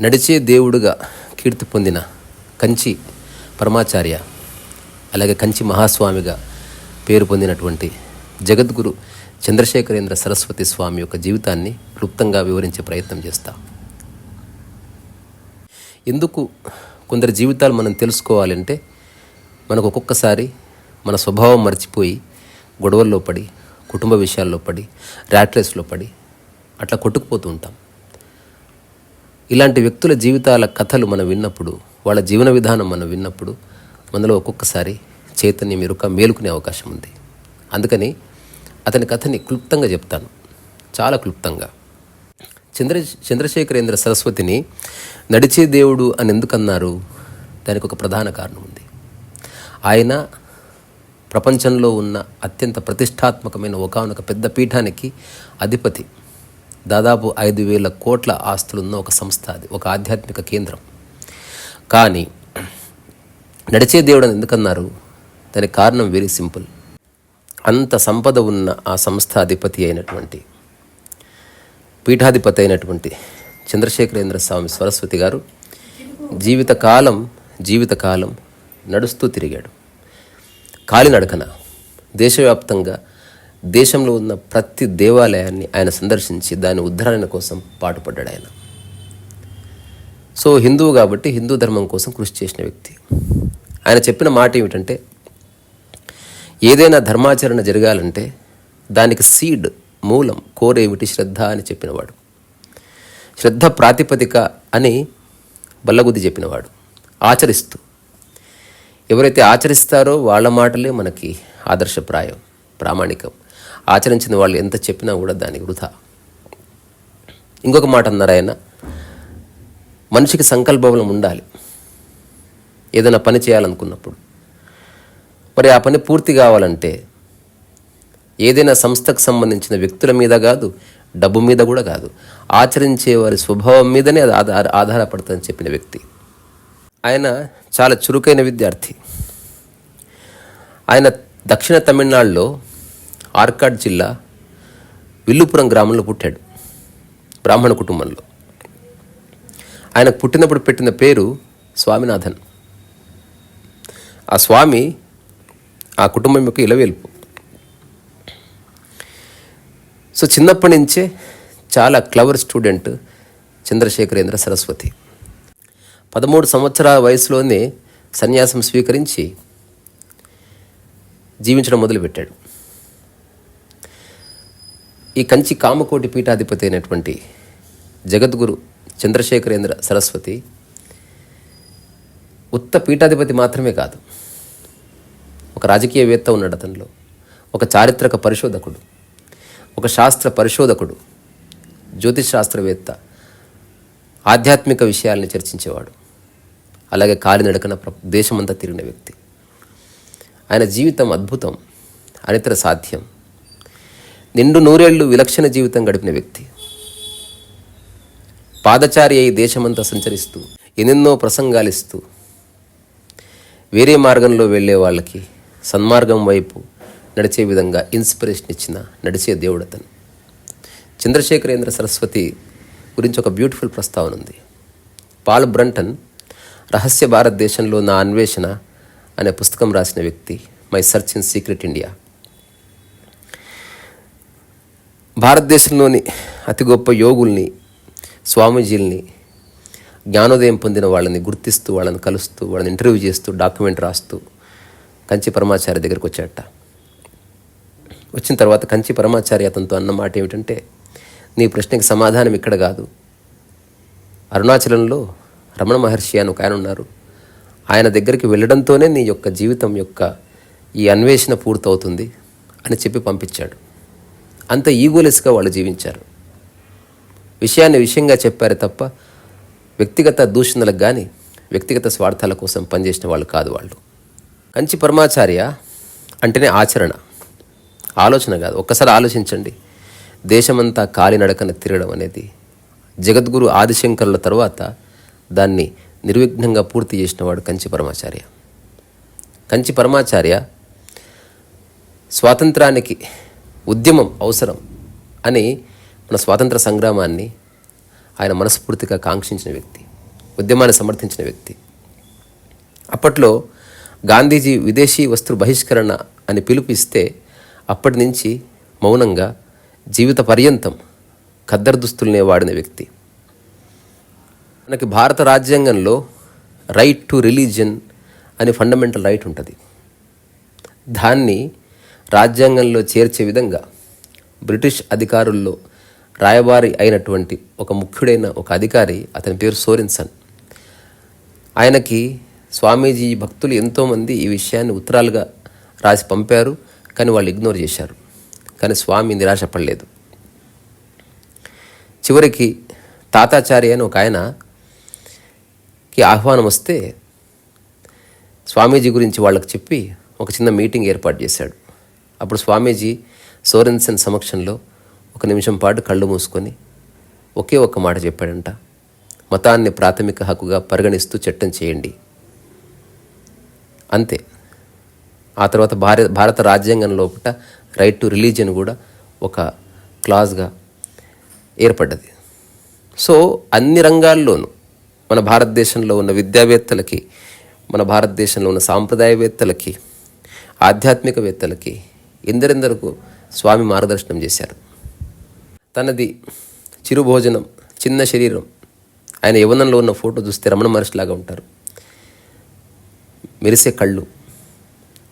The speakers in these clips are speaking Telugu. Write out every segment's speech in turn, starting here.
నడిచే దేవుడుగా కీర్తి పొందిన కంచి పరమాచార్య అలాగే కంచి మహాస్వామిగా పేరు పొందినటువంటి జగద్గురు చంద్రశేఖరేంద్ర సరస్వతి స్వామి యొక్క జీవితాన్ని క్లుప్తంగా వివరించే ప్రయత్నం చేస్తా. ఎందుకు కొందరి జీవితాలు మనం తెలుసుకోవాలంటే మనకు ఒక్కొక్కసారి మన స్వభావం మర్చిపోయి గొడవల్లో పడి కుటుంబ విషయాల్లో పడి ర్యాట్రేస్లో పడి అట్లా కొట్టుకుపోతూ ఉంటాం. ఇలాంటి వ్యక్తుల జీవితాల కథలు మనం విన్నప్పుడు వాళ్ళ జీవన విధానం మనం విన్నప్పుడు మనలో ఒక్కొక్కసారి చైతన్యం ఎరుక మేలుకునే అవకాశం ఉంది. అందుకని అతని కథని క్లుప్తంగా చెప్తాను. చాలా క్లుప్తంగా. చంద్ర చంద్రశేఖరేంద్ర సరస్వతిని నడిచే దేవుడు అని ఎందుకన్నారు? దానికి ఒక ప్రధాన కారణం ఉంది. ఆయన ప్రపంచంలో ఉన్న అత్యంత ప్రతిష్టాత్మకమైన ఒకనొక పెద్ద పీఠానికి అధిపతి. దాదాపు ఐదు వేల కోట్ల ఆస్తులున్న ఒక సంస్థ అది ఒక ఆధ్యాత్మిక కేంద్రం. కానీ నడిచే దేవుడు అని ఎందుకన్నారు? దానికి కారణం వెరీ సింపుల్. అంత సంపద ఉన్న ఆ సంస్థ అధిపతి అయినటువంటి పీఠాధిపతి అయినటువంటి చంద్రశేఖరేంద్ర స్వామి సరస్వతి గారు జీవితకాలం జీవితకాలం నడుస్తూ తిరిగాడు. కాలినడకన దేశవ్యాప్తంగా దేశంలో ఉన్న ప్రతి దేవాలయాన్ని ఆయన సందర్శించి దాని ఉద్ధరణ కోసం పాటుపడ్డాడు ఆయన. సో హిందువు కాబట్టి హిందూ ధర్మం కోసం కృషి చేసిన వ్యక్తి. ఆయన చెప్పిన మాట ఏమిటంటే ఏదైనా ధర్మాచరణ జరగాలంటే దానికి సీడ్ మూలం కోరేమిటి శ్రద్ధ అని చెప్పినవాడు. శ్రద్ధ ప్రాతిపదిక అని బల్లగుద్ది చెప్పినవాడు. ఆచరిస్తూ ఎవరైతే ఆచరిస్తారో వాళ్ళ మాటలే మనకి ఆదర్శప్రాయం ప్రామాణికం. ఆచరించిన వాళ్ళు ఎంత చెప్పినా కూడా దాని వృధా. ఇంకొక మాట అన్నారు ఆయన మనిషికి సంకల్పబలం ఉండాలి. ఏదైనా పని చేయాలనుకున్నప్పుడు. మరి ఆ పని పూర్తి కావాలంటే ఏదైనా సంస్థకు సంబంధించిన వ్యక్తుల మీద కాదు డబ్బు మీద కూడా కాదు. ఆచరించే వారి స్వభావం మీదనే అది ఆధార ఆధారపడుతుందని చెప్పిన వ్యక్తి. ఆయన చాలా చురుకైన విద్యార్థి. ఆయన దక్షిణ తమిళనాడులో ఆర్కాడ్ జిల్లా విల్లుపురం గ్రామంలో పుట్టాడు బ్రాహ్మణ కుటుంబంలో. ఆయనకు పుట్టినప్పుడు పెట్టిన పేరు స్వామినాథన్. ఆ స్వామి ఆ కుటుంబం యొక్క ఇలవేల్పు. సో చిన్నప్పటి నుంచే చాలా క్లవర్ స్టూడెంట్ చంద్రశేఖరేంద్ర సరస్వతి. పదమూడు సంవత్సరాల వయసులోనే సన్యాసం స్వీకరించి జీవించడం మొదలుపెట్టాడు. ఈ కంచి కామకోటి పీఠాధిపతి అయినటువంటి జగద్గురు చంద్రశేఖరేంద్ర సరస్వతి ఉత్త పీఠాధిపతి మాత్రమే కాదు ఒక రాజకీయవేత్త ఉన్నాడు అతనిలో ఒక చారిత్రక పరిశోధకుడు ఒక శాస్త్ర పరిశోధకుడు జ్యోతిష్ శాస్త్రవేత్త ఆధ్యాత్మిక విషయాల్ని చర్చించేవాడు. అలాగే కాలినడకన దేశమంతా తిరిగిన వ్యక్తి. ఆయన జీవితం అద్భుతం అనితర సాధ్యం. నిండు నూరేళ్ళు విలక్షణ జీవితం గడిపిన వ్యక్తి. పాదచారి అయి దేశమంతా సంచరిస్తూ ఎన్నెన్నో ప్రసంగాలిస్తూ వేరే మార్గంలో వెళ్ళే వాళ్ళకి సన్మార్గం వైపు నడిచే విధంగా ఇన్స్పిరేషన్ ఇచ్చిన నడిచే దేవుడు అతను. చంద్రశేఖరేంద్ర సరస్వతి గురించి ఒక బ్యూటిఫుల్ ప్రస్తావన ఉంది. పాల్ బ్రంటన్ రహస్య భారతదేశంలో నా అన్వేషణ అనే పుస్తకం రాసిన వ్యక్తి my search in secret India. భారతదేశంలోని అతి గొప్ప యోగుల్ని స్వామీజీల్ని జ్ఞానోదయం పొందిన వాళ్ళని గుర్తిస్తూ వాళ్ళని కలుస్తూ వాళ్ళని ఇంటర్వ్యూ చేస్తూ డాక్యుమెంట్ రాస్తూ కంచి పరమాచార్య దగ్గరికి వచ్చాట వచ్చిన తర్వాత కంచి పరమాచార్య అతనితో అన్న మాట ఏమిటంటే నీ ప్రశ్నకి సమాధానం ఇక్కడ కాదు. అరుణాచలంలో రమణ మహర్షి అని ఒక ఆయన ఉన్నారు. ఆయన దగ్గరికి వెళ్ళడంతోనే నీ యొక్క జీవితం యొక్క ఈ అన్వేషణ పూర్తవుతుంది అని చెప్పి పంపించాడు. అంత ఈగోలెస్గా వాళ్ళు జీవించారు. విషయాన్ని విషయంగా చెప్పారు తప్ప వ్యక్తిగత దూషణలకు కానీ వ్యక్తిగత స్వార్థాల కోసం పనిచేసిన వాళ్ళు కాదు వాళ్ళు. కంచి పరమాచార్య అంటేనే ఆచరణ. ఆలోచన కాదు. ఒక్కసారి ఆలోచించండి. దేశమంతా కాలినడకన తిరగడం అనేది జగద్గురు ఆదిశంకరుల తర్వాత దాన్ని నిర్విఘ్నంగా పూర్తి చేసినవాడు కంచి పరమాచార్య. కంచి పరమాచార్య స్వాతంత్రానికి ఉద్యమం అవసరం అని మన స్వాతంత్ర సంగ్రామాన్ని ఆయన మనస్ఫూర్తిగా కాంక్షించిన వ్యక్తి ఉద్యమాన్ని సమర్థించిన వ్యక్తి. అప్పట్లో గాంధీజీ విదేశీ వస్తు బహిష్కరణ అని పిలుపిస్తే అప్పటి నుంచి మౌనంగా జీవిత పర్యంతం ఖద్దరు దుస్తుల్నే వాడిన వ్యక్తి. మనకి భారత రాజ్యాంగంలో రైట్ టు రిలీజియన్ అనే ఫండమెంటల్ రైట్ ఉంటుంది. దాన్ని రాజ్యాంగంలో చేర్చే విధంగా బ్రిటిష్ అధికారుల్లో రాయబారి అయినటువంటి ఒక ముఖ్యుడైన ఒక అధికారి అతని పేరు సోరెన్సన్ ఆయనకి స్వామీజీ భక్తులు ఎంతోమంది ఈ విషయాన్ని ఉత్తరాలుగా రాసి పంపారు కానీ వాళ్ళు ఇగ్నోర్ చేశారు. కానీ స్వామి నిరాశపడలేదు చివరికి తాతాచారి అని ఒక ఆయన కి ఆహ్వానం వస్తే స్వామీజీ గురించి వాళ్ళకి చెప్పి ఒక చిన్న మీటింగ్ ఏర్పాటు చేశాడు. అప్పుడు స్వామీజీ సోరెన్సన్ సమక్షంలో ఒక నిమిషం పాటు కళ్ళు మూసుకొని ఒకే ఒక్క మాట చెప్పాడంట. మతాన్ని ప్రాథమిక హక్కుగా పరిగణిస్తూ చట్టం చేయండి. అంతే. ఆ తర్వాత భారత భారత రాజ్యాంగం లోపల రైట్ టు రిలీజియన్ కూడా ఒక క్లాజ్గా ఏర్పడ్డది. సో అన్ని రంగాల్లోనూ మన భారతదేశంలో ఉన్న విద్యావేత్తలకి మన భారతదేశంలో ఉన్న సాంప్రదాయవేత్తలకి ఆధ్యాత్మికవేత్తలకి ఎందరెందరకు స్వామి మార్గదర్శనం చేశారు. తనది చిరుభోజనం చిన్న శరీరం. ఆయన యవనంలో ఉన్న ఫోటో చూస్తే రమణ మహర్షిలాగా ఉంటారు. మెరిసే కళ్ళు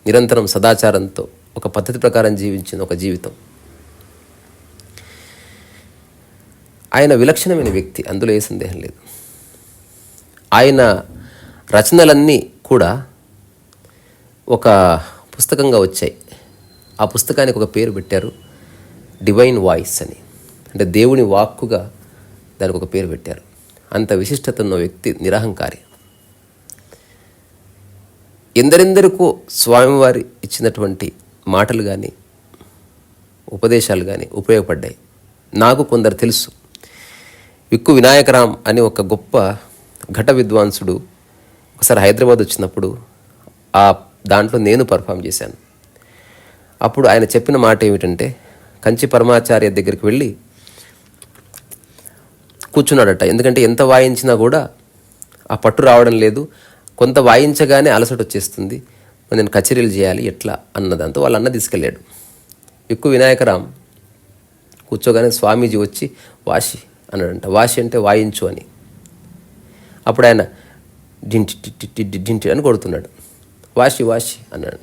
నిరంతరం సదాచారంతో ఒక పద్ధతి ప్రకారం జీవించిన ఒక జీవితం. ఆయన విలక్షణమైన వ్యక్తి అందులో ఏ సందేహం లేదు. ఆయన రచనలన్నీ కూడా ఒక పుస్తకంగా వచ్చాయి. ఆ పుస్తకానికి ఒక పేరు పెట్టారు డివైన్ వాయిస్ అని. అంటే దేవుని వాక్కుగా దానికి ఒక పేరు పెట్టారు. అంత విశిష్టత ఉన్న వ్యక్తి నిరహంకారి. ఎందరెందరికో స్వామివారి ఇచ్చినటువంటి మాటలు కానీ ఉపదేశాలు కానీ ఉపయోగపడ్డాయి. నాకు కొందరు తెలుసు. విక్కు వినాయకరామ్ అని ఒక గొప్ప ఘట విద్వాంసుడు ఒకసారి హైదరాబాద్ వచ్చినప్పుడు ఆ దాంట్లో నేను పర్ఫామ్ చేశాను. అప్పుడు ఆయన చెప్పిన మాట ఏమిటంటే కంచి పరమాచార్య దగ్గరికి వెళ్ళి కూర్చున్నాడట. ఎందుకంటే ఎంత వాయించినా కూడా ఆ పట్టు రావడం లేదు. కొంత వాయించగానే అలసట వచ్చేస్తుంది. నేను కచేరీలు చేయాలి ఎట్లా అన్నదంతా వాళ్ళ అన్న తీసుకెళ్ళాడు. ఎక్కువ వినాయకరాం కూర్చోగానే స్వామీజీ వచ్చి వాషి అన్నాడంట. వాషి అంటే వాయించు అని. అప్పుడు ఆయన డింటి డింటి అని కొడుతున్నాడు. వాషి వాషి అన్నాడు.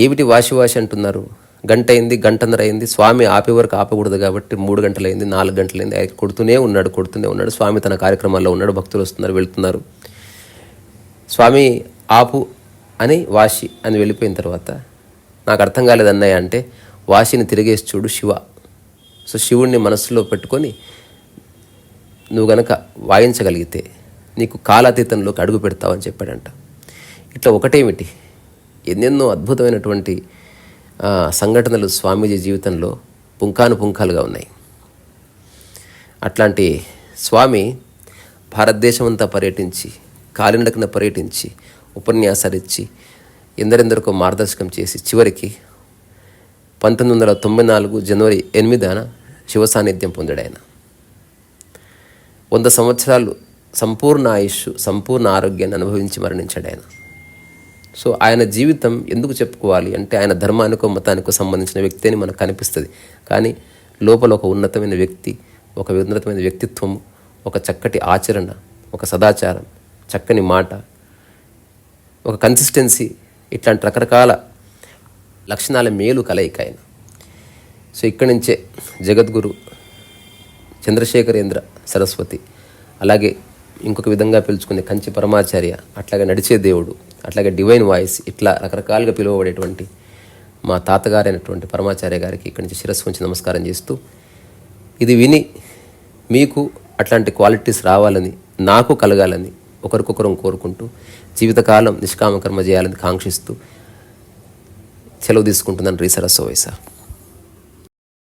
ఏమిటి వాషి వాషి అంటున్నారు? గంట అయింది గంటన్నర అయింది స్వామి ఆపే వరకు ఆపకూడదు కాబట్టి మూడు గంటలైంది నాలుగు గంటలైంది ఆయన కొడుతూనే ఉన్నాడు కొడుతూనే ఉన్నాడు. స్వామి తన కార్యక్రమాల్లో ఉన్నాడు భక్తులు వస్తున్నారు వెళ్తున్నారు. స్వామి ఆపు అని వాషి అని వెళ్ళిపోయిన తర్వాత నాకు అర్థం కాలేదు అన్నయ్య అంటే వాషిని తిరిగేసి చూడు శివ. సో శివుణ్ణి మనసులో పెట్టుకొని నువ్వు గనక వాయించగలిగితే నీకు కాలాతీతంలోకి అడుగు పెడతావని చెప్పాడంట. ఇట్లా ఒకటేమిటి? ఎన్నెన్నో అద్భుతమైనటువంటి సంఘటనలు స్వామీజీ జీవితంలో పుంకాను పుంకాలుగా ఉన్నాయి. అట్లాంటి స్వామి భారతదేశం అంతా పర్యటించి కాలినడకన పర్యటించి ఉపన్యాసాలు ఇచ్చి ఎందరెందరికో మార్గదర్శకం చేసి చివరికి పంతొమ్మిది వందల తొంభై నాలుగు జనవరి ఎనిమిదిన శివ సాన్నిధ్యం పొందాడు ఆయన. వంద సంవత్సరాలు సంపూర్ణ ఆయుష్ సంపూర్ణ ఆరోగ్యాన్ని అనుభవించి మరణించాడు ఆయన. సో ఆయన జీవితం ఎందుకు చెప్పుకోవాలి అంటే ఆయన ధర్మానికో మతానికో సంబంధించిన వ్యక్తి అని మనకు కనిపిస్తుంది. కానీ లోపల ఒక ఉన్నతమైన వ్యక్తి ఒక ఉన్నతమైన వ్యక్తిత్వం ఒక చక్కటి ఆచరణ ఒక సదాచారం చక్కని మాట ఒక కన్సిస్టెన్సీ ఇట్లాంటి రకరకాల లక్షణాల మేలు కలయిక ఆయన. సో ఇక్కడి నుంచే జగద్గురు చంద్రశేఖరేంద్ర సరస్వతి అలాగే ఇంకొక విధంగా పిలుచుకునే కంచి పరమాచార్య. అట్లాగే నడిచే దేవుడు. అట్లాగే డివైన్ వాయిస్ ఇట్లా రకరకాలుగా పిలువబడేటువంటి మా తాతగారైనటువంటి పరమాచార్య గారికి ఇక్కడి నుంచి శిరస్సు ఉంచి నమస్కారం చేస్తూ ఇది విని మీకు అట్లాంటి క్వాలిటీస్ రావాలని నాకు కలగాలని ఒకరికొకరం కోరుకుంటూ జీవితకాలం నిష్కామకర్మ చేయాలని కాంక్షిస్తూ సెలవు తీసుకుంటున్నాను రీసరస్సు వయసా